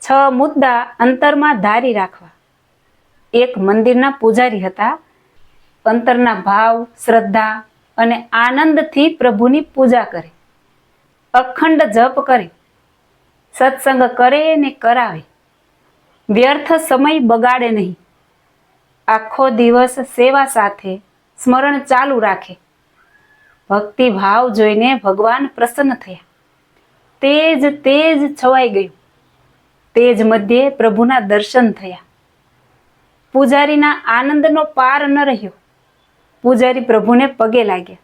છ મુદ્દા અંતરમાં ધારી રાખવા. એક મંદિરના પૂજારી હતા. અંતરના ભાવ, શ્રદ્ધા અને આનંદથી પ્રભુની પૂજા કરે. અખંડ જપ કરે. સત્સંગ કરે ને કરાવે. વ્યર્થ સમય બગાડે નહીં. આખો દિવસ સેવા સાથે સ્મરણ ચાલુ રાખે. ભક્તિ ભાવ જોઈને ભગવાન પ્રસન્ન થયા. તેજ તેજ છવાઈ ગયું. તેજ મધ્યે પ્રભુના દર્શન થયા. પૂજારીના આનંદનો પાર ન રહ્યો. પૂજારી પ્રભુને પગે લાગ્યા.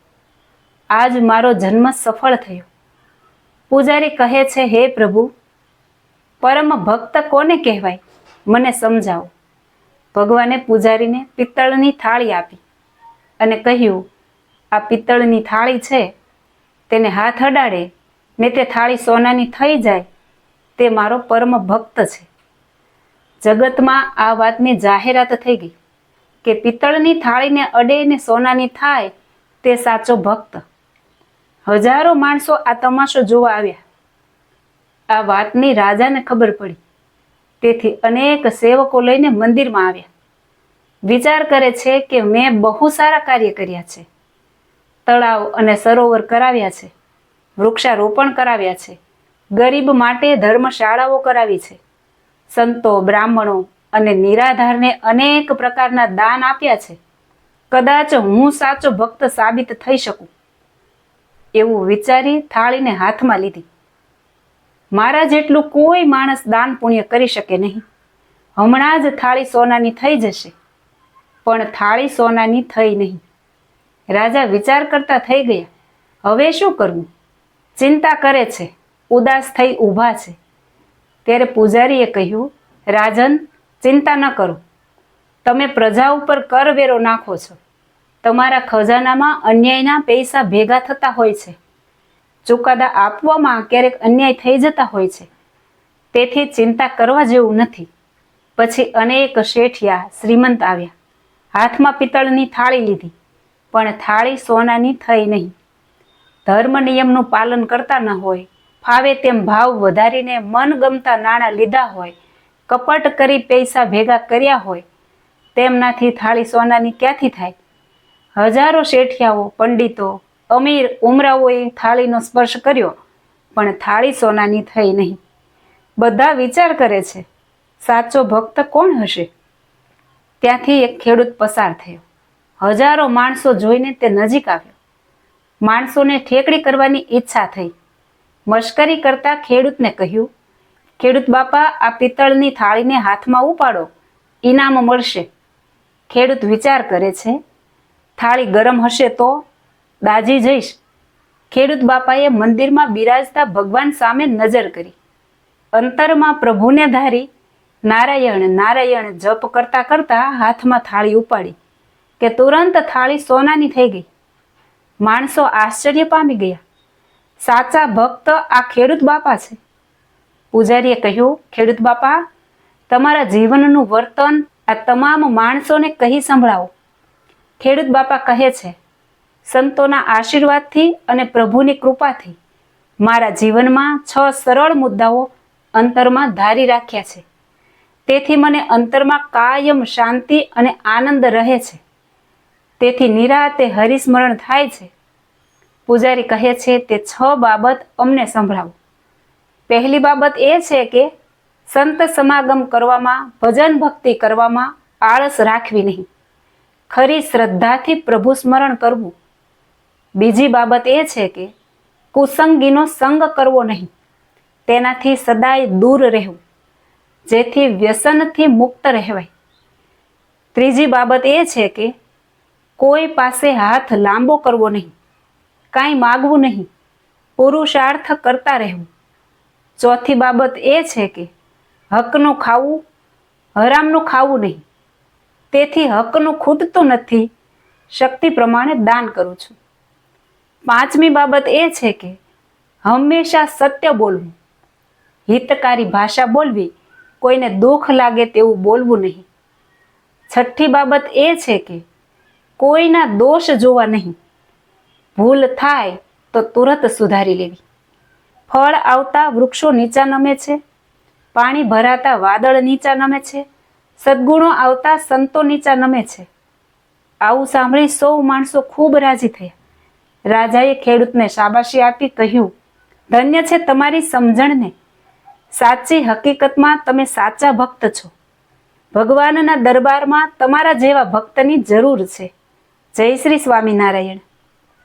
આજ મારો જન્મ સફળ થયો. પૂજારી કહે છે, હે પ્રભુ, પરમ ભક્ત કોને કહેવાય? મને સમજાવો. ભગવાને પૂજારીને પિત્તળની થાળી આપી અને કહ્યું, આ પિત્તળની થાળી છે, તેને હાથ અડાડે, ને તે થાળી સોનાની થઈ જાય તે મારો પરમ ભક્ત છે. જગતમાં આ વાતની જાહેરાત થઈ ગઈ કે પિત્તળની થાળીને અડે ને સોનાની થાય તે સાચો ભક્ત. હજારો માણસો આ તમાશો જોવા આવ્યા. આ વાતની રાજાને ખબર પડી. તેથી અનેક સેવકો લઈને મંદિરમાં આવ્યા. વિચાર કરે છે કે મેં બહુ સારા કાર્ય કર્યા છે. તળાવ અને સરોવર કરાવ્યા છે. વૃક્ષારોપણ કરાવ્યા છે. ગરીબ માટે ધર્મશાળાઓ કરાવી છે. સંતો, બ્રાહ્મણો અને નિરાધારને અનેક પ્રકારના દાન આપ્યા છે. કદાચ હું સાચો ભક્ત સાબિત થઈ શકું. એવું વિચારી થાળીને હાથમાં લીધી. મારા જેટલું કોઈ માણસ દાન પુણ્ય કરી શકે નહીં. હમણાં જ થાળી સોનાની થઈ જશે. પણ થાળી સોનાની થઈ નહીં. રાજા વિચાર કરતા થઈ ગયા. હવે શું કરવું? ચિંતા કરે છે. ઉદાસ થઈ ઊભા છે. ત્યારે પૂજારીએ કહ્યું, રાજન, ચિંતા ન કરો. તમે પ્રજા ઉપર કરવેરો નાખો છો. તમારા ખજાનામાં અન્યાયના પૈસા ભેગા થતા હોય છે. ચુકાદા આપવામાં ક્યારેક અન્યાય થઈ જતા હોય છે. તેથી ચિંતા કરવા જેવું નથી. પછી અનેક શેઠિયા શ્રીમંત આવ્યા. હાથમાં પિત્તળની થાળી લીધી, પણ થાળી સોનાની થઈ નહીં. ધર્મ નિયમનું પાલન કરતા ન હોય. ફાવે તેમ ભાવ વધારીને મનગમતા નાણાં લીધા હોય, કપટ કરી પૈસા ભેગા કર્યા હોય, તેમનાથી થાળી સોનાની ક્યાંથી થાય? હજારો શેઠિયાઓ, પંડિતો, અમીર ઉમરાઓએ થાળીનો સ્પર્શ કર્યો, પણ થાળી સોનાની થઈ નહીં. બધા વિચાર કરે છે, સાચો ભક્ત કોણ હશે? ત્યાંથી એક ખેડૂત પસાર થયો. હજારો માણસો જોઈને તે નજીક આવ્યો. માણસોને ઠેકડી કરવાની ઈચ્છા થઈ. મશ્કરી કરતા ખેડૂતને કહ્યું, ખેડૂત બાપા, આ પિત્તળની થાળીને હાથમાં ઉપાડો. ઇનામ મળશે. ખેડૂત વિચાર કરે છે, થાળી ગરમ હશે તો દાજી જઈશ. ખેડૂત બાપાએ મંદિરમાં બિરાજતા ભગવાન સામે નજર કરી. અંતરમાં પ્રભુને ધારી, નારાયણ નારાયણ જપ કરતા કરતા હાથમાં થાળી ઉપાડી, કે તુરંત થાળી સોનાની થઈ ગઈ. માણસો આશ્ચર્ય પામી ગયા. સાચા ભક્ત આ ખેડૂત બાપા છે. પૂજારીએ કહ્યું, ખેડૂત બાપા, તમારા જીવનનું વર્તન આ તમામ માણસોને કહી સંભળાવો. ખેડૂત બાપા કહે છે, સંતોના આશીર્વાદથી અને પ્રભુની કૃપાથી મારા જીવનમાં છ સરળ મુદ્દાઓ અંતરમાં ધારી રાખ્યા છે. તેથી મને અંતરમાં કાયમ શાંતિ અને આનંદ રહે છે. તેથી નિરાતે હરિસ્મરણ થાય છે. પૂજારી કહે છે, તે છ બાબત અમને સંભળાવો. પહેલી બાબત એ છે કે, સંત સમાગમ કરવામાં, ભજન ભક્તિ કરવામાં આળસ રાખવી નહીં. ખરી શ્રદ્ધાથી પ્રભુ સ્મરણ કરવું. બીજી બાબત એ છે કે, કુસંગીનો સંગ કરવો નહીં. તેનાથી સદાય દૂર રહેવું. જેથી વ્યસનથી મુક્ત રહેવાય. ત્રીજી બાબત એ છે કે, કોઈ પાસે હાથ લાંબો કરવો નહીં. કાંઈ માગવું નહીં. પુરુષાર્થ કરતા રહેવું. ચોથી બાબત એ છે કે હકનું ખાવું, હરામનું ખાવું નહીં. તેથી હકનું ખૂટતું નથી. શક્તિ પ્રમાણે દાન કરું છું. પાંચમી બાબત એ છે કે હંમેશા સત્ય બોલવું. હિતકારી ભાષા બોલવી કોઈને દુઃખ લાગે તેવું બોલવું નહીં. છઠ્ઠી બાબત એ છે કે કોઈના દોષ જોવા નહીં. ભૂલ થાય તો તુરત સુધારી લેવી. ફળ આવતા વૃક્ષો નીચા નમે છે. પાણી ભરાતા વાદળ નીચા નમે છે. સદગુણો આવતા સંતો નીચા નમે છે. આવું સાંભળી સૌ માણસો ખૂબ રાજી થયા. રાજાએ ખેડૂતને શાબાશી આપી કહ્યું, ધન્ય છે તમારી સમજણને. સાચી હકીકતમાં તમે સાચા ભક્ત છો. ભગવાનના દરબારમાં તમારા જેવા ભક્તની જરૂર છે. જય શ્રી સ્વામિનારાયણ.